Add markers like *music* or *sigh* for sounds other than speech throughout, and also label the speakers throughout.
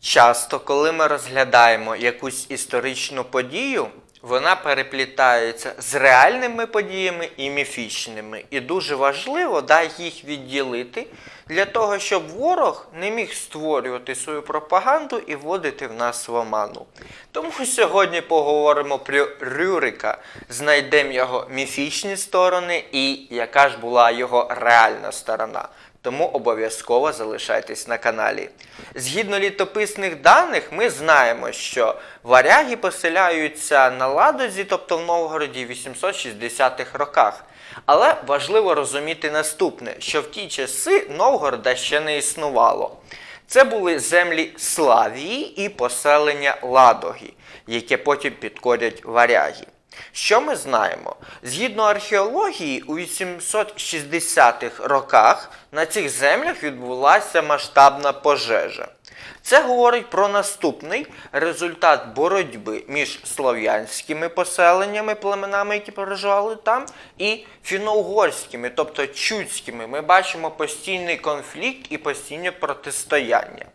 Speaker 1: Часто, коли ми розглядаємо якусь історичну подію, вона переплітається з реальними подіями і міфічними. І дуже важливо да, їх відділити для того, щоб ворог не міг створювати свою пропаганду і вводити в нас в оману. Тому сьогодні поговоримо про Рюрика, знайдемо його міфічні сторони і яка ж була його реальна сторона. Тому обов'язково залишайтесь на каналі. Згідно літописних даних, ми знаємо, що варяги поселяються на Ладозі, тобто в Новгороді, в 860-х роках. Але важливо розуміти наступне, що в ті часи Новгорода ще не існувало. Це були землі Славії і поселення Ладоги, яке потім підкорять варяги. Що ми знаємо? Згідно археології, у 860-х роках на цих землях відбулася масштабна пожежа. Це говорить про наступний результат боротьби між слов'янськими поселеннями, племенами, які проживали там, і фіно-угорськими, тобто чудськими. Ми бачимо постійний конфлікт і постійне протистояння.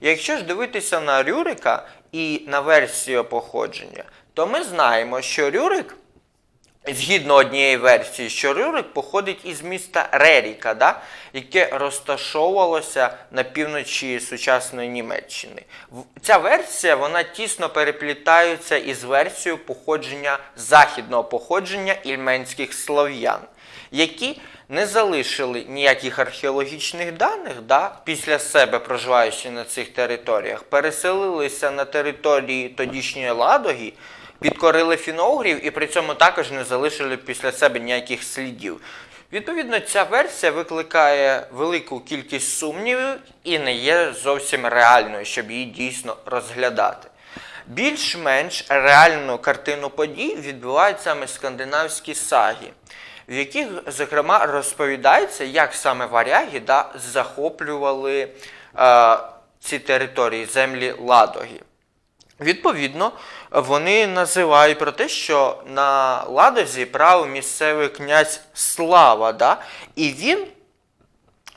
Speaker 1: Якщо ж дивитися на Рюрика і на версію походження, то ми знаємо, що Рюрик, згідно однієї версії, що Рюрик походить із міста Реріка, да, яке розташовувалося на півночі сучасної Німеччини. Ця версія вона тісно переплітається із версією походження західного походження ільменських слов'ян, які не залишили ніяких археологічних даних да, після себе, проживаючи на цих територіях, переселилися на території тодішньої Ладоги, підкорили фіноугрів і при цьому також не залишили після себе ніяких слідів. Відповідно, ця версія викликає велику кількість сумнівів і не є зовсім реальною, щоб її дійсно розглядати. Більш-менш реальну картину подій відбувають саме скандинавські саги, в яких, зокрема, розповідається, як саме варяги да, захоплювали е, ці території, землі Ладоги. Відповідно, вони називають про те, що на Ладозі правив місцевий князь Слава, да? і він,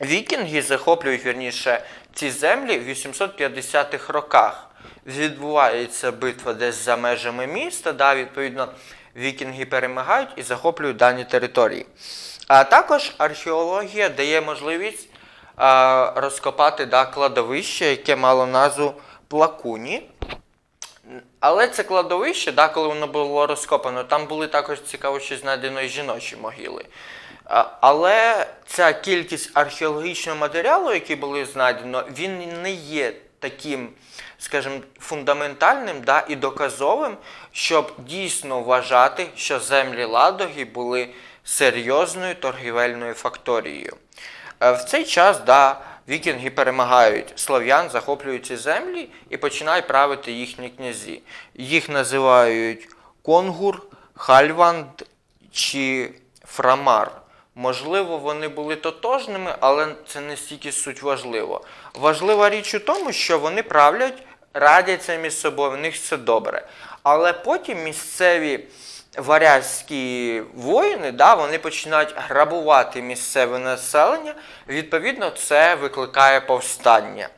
Speaker 1: вікінги захоплюють вірніше ці землі в 850-х роках. Відбувається битва десь за межами міста, да? відповідно, вікінги перемагають і захоплюють дані території. А також археологія дає можливість а, розкопати да, кладовище, яке мало назву Плакуні. Але це кладовище, да, коли воно було розкопано, там були також цікаво, що знайдено і жіночі могили. Але ця кількість археологічного матеріалу, який були знайдено, він не є таким, скажімо, фундаментальним да, і доказовим, щоб дійсно вважати, що землі Ладоги були серйозною торгівельною факторією. Е, В цей час да, вікінги перемагають слов'ян, захоплюють ці землі і починають правити їхні князі. Їх називають Конгур, Хальванд чи Фрамар. Можливо, вони були тотожними, але це не стільки суть важливо. Важлива річ у тому, що вони правлять, радяться між собою, в них все добре. Але потім місцеві варязькі воїни, да, вони починають грабувати місцеве населення. Відповідно, це викликає повстання.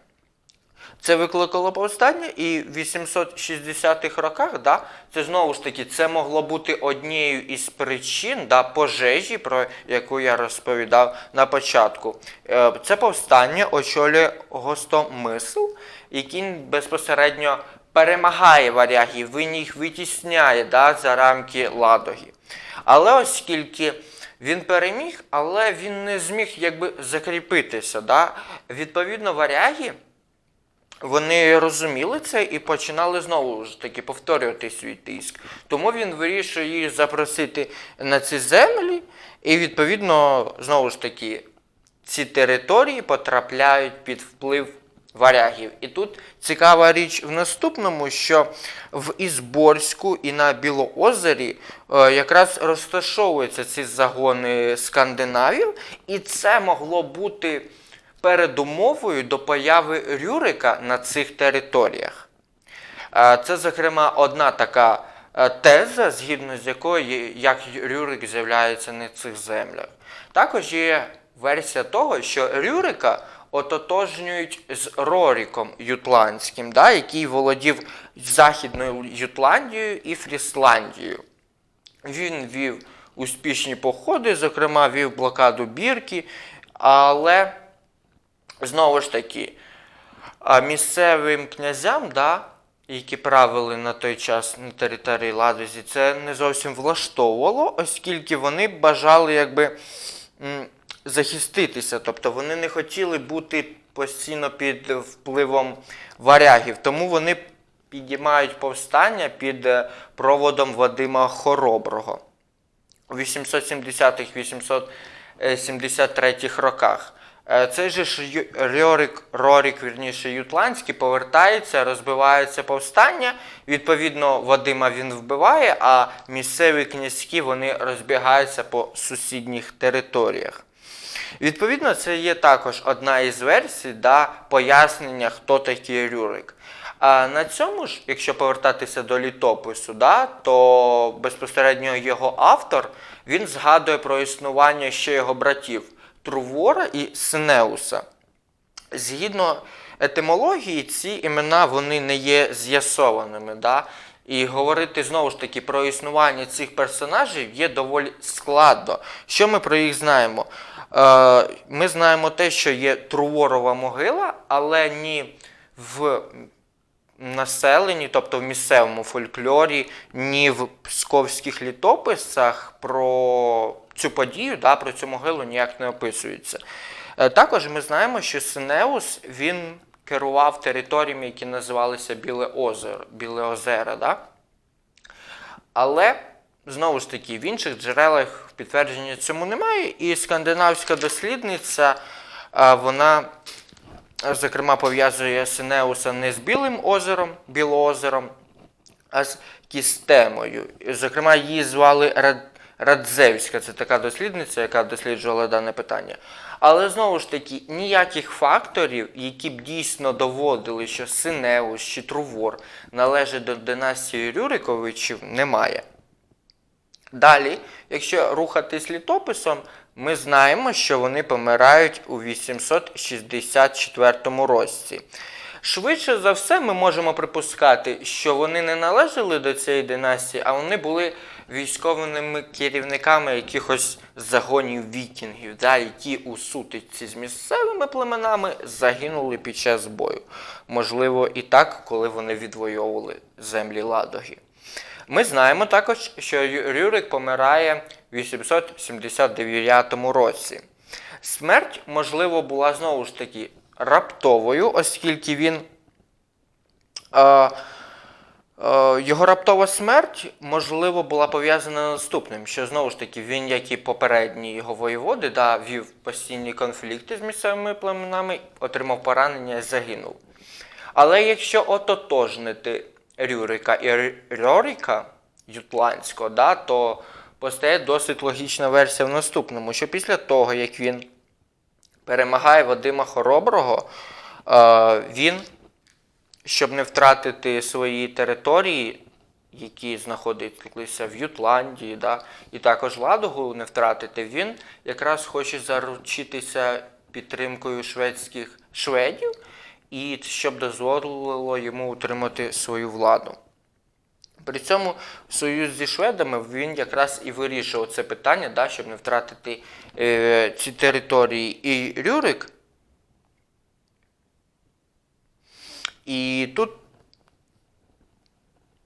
Speaker 1: Це викликало повстання, і в 860-х роках, да, це знову ж таки, це могло бути однією із причин да, пожежі, про яку я розповідав на початку. Е, Це повстання очолює гостомисл, який безпосередньо перемагає варягів, він їх витісняє да, за рамки ладоги. Але оскільки він переміг, але він не зміг якби закріпитися. Да? Відповідно, варяги. Вони розуміли це і починали знову ж таки повторювати свій тиск. Тому він вирішує їх запросити на ці землі, і відповідно, знову ж таки, ці території потрапляють під вплив варягів. І тут цікава річ в наступному, що в Ізборську і на Білоозері е, якраз розташовуються ці загони скандинавів, і це могло бути передумовою до появи Рюрика на цих територіях. Е, Це, зокрема, одна така е, теза, згідно з якою як Рюрик з'являється на цих землях. Також є версія того, що Рюрика ототожнюють з Роріком Ютландським, да, який володів Західною Ютландією і Фрісландією. Він вів успішні походи, зокрема, вів блокаду Бірки, але знову ж таки, місцевим князям, да, які правили на той час на території Ладозі, це не зовсім влаштовувало, оскільки вони бажали якби захиститися. Тобто вони не хотіли бути постійно під впливом варягів, тому вони підіймають повстання під е, проводом Вадима Хороброго у 870-873 роках. Е, Цей же ж Ю- Рорік, вірніше, Ютландський повертається, розбивається повстання. Відповідно, Вадима він вбиває, а місцеві князьки вони розбігаються по сусідніх територіях. Відповідно, це є також одна із версій да, пояснення, хто такий Рюрик. А на цьому ж, якщо повертатися до літопису, да, то безпосередньо його автор він згадує про існування ще його братів Трувора і Синеуса. Згідно етимології, ці імена вони не є з'ясованими. Да? І говорити знову ж таки про існування цих персонажів є доволі складно. Що ми про їх знаємо? Е, ми знаємо те, що є Труворова могила, але ні в населенні, тобто в місцевому фольклорі, ні в псковських літописах про цю подію, да, про цю могилу ніяк не описується. Е, Також ми знаємо, що Синеус він керував територіями, які називалися Біле озеро, Біле озера. Да? Але знову ж таки, в інших джерелах підтвердження цьому немає. І скандинавська дослідниця, вона, зокрема, пов'язує Синеуса не з Білим озером, Білоозером, а з Кістемою. Зокрема, її звали Радзевська, це така дослідниця, яка досліджувала дане питання. Але знову ж таки, ніяких факторів, які б дійсно доводили, що Синеус чи Трувор належить до династії Рюриковичів, немає. Далі, якщо рухатись літописом, ми знаємо, що вони помирають у 864 році. Швидше за все, ми можемо припускати, що вони не належали до цієї династії, а вони були військовими керівниками якихось загонів вікінгів, да, які у сутичці з місцевими племенами загинули під час бою. Можливо, і так, коли вони відвоювали землі Ладоги. Ми знаємо також, що Рюрик помирає в 879 році. Смерть, можливо, була знову ж таки раптовою, оскільки він. Е, його раптова смерть, можливо, була пов'язана наступним, що знову ж таки він, як і попередні його воєводи, да, вів постійні конфлікти з місцевими племенами, отримав поранення і загинув. Але якщо ототожнити Рюрика і Р- Рьорика Ютландського, да, то постає досить логічна версія в наступному, що після того, як він перемагає Вадима Хороброго, е, він, щоб не втратити свої території, які знаходилися в Ютландії, да, і також Ладогу не втратити, він якраз хоче заручитися підтримкою шведських шведів, і щоб дозволило йому утримати свою владу. При цьому союз зі шведами він якраз і вирішував це питання, да, щоб не втратити е, ці території. І Рюрик. І тут,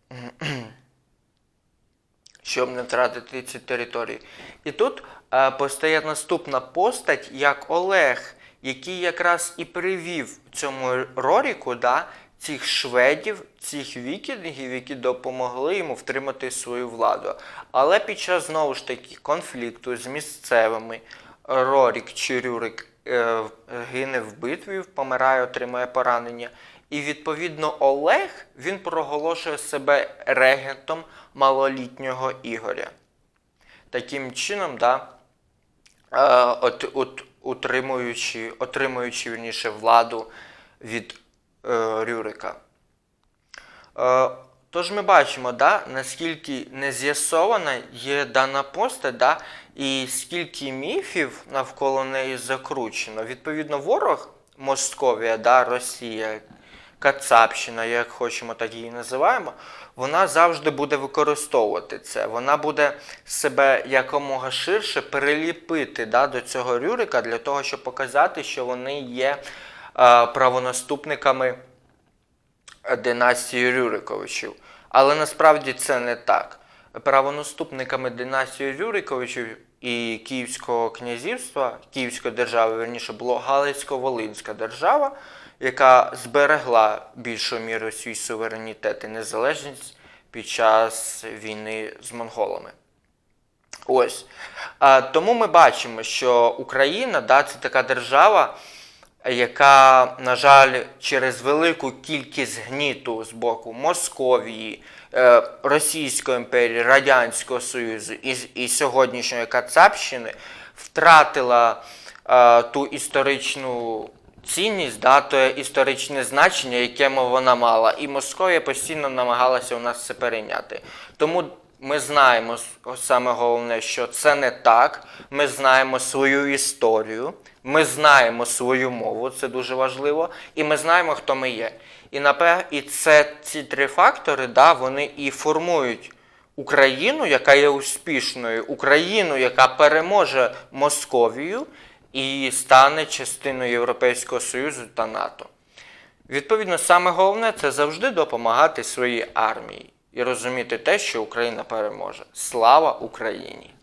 Speaker 1: *clears throat* щоб не втратити ці території. І тут е, постає наступна постать, як Олег, який якраз і привів цьому Роріку да, цих шведів, цих вікінгів, які допомогли йому втримати свою владу. Але під час знову ж таки конфлікту з місцевими Рорік чи Рюрик е, гине в битві, помирає, отримує поранення. І відповідно Олег він проголошує себе регентом малолітнього Ігоря. Таким чином, да, е, от, от, утримуючи, отримуючи вірніше владу від е, Рюрика. Е, тож ми бачимо, да, наскільки не з'ясована є дана постать, да, і скільки міфів навколо неї закручено. Відповідно, ворог Московія, да, Росія, Кацапщина, як хочемо, так її називаємо, вона завжди буде використовувати це. Вона буде себе якомога ширше переліпити да, до цього Рюрика для того, щоб показати, що вони є е, правонаступниками династії Рюриковичів. Але насправді це не так. Правонаступниками династії Рюриковичів і Київського князівства, Київської держави, верніше, було Галицько-Волинська держава, яка зберегла більшою мірою свій суверенітет і незалежність під час війни з монголами. Ось. Тому ми бачимо, що Україна да, це така держава, яка, на жаль, через велику кількість гніту з боку Московії, е, Російської імперії, Радянського Союзу і, і сьогоднішньої Кацапщини втратила е, ту історичну цінність, да, те історичне значення, яке вона мала. І Московія постійно намагалася у нас це перейняти. Тому ми знаємо саме головне, що це не так. Ми знаємо свою історію, ми знаємо свою мову, це дуже важливо, і ми знаємо, хто ми є. І напе... і це ці три фактори, да, вони і формують Україну, яка є успішною, Україну, яка переможе Московію і стане частиною Європейського Союзу та НАТО. Відповідно, саме головне це завжди допомагати своїй армії і розуміти те, що Україна переможе. Слава Україні!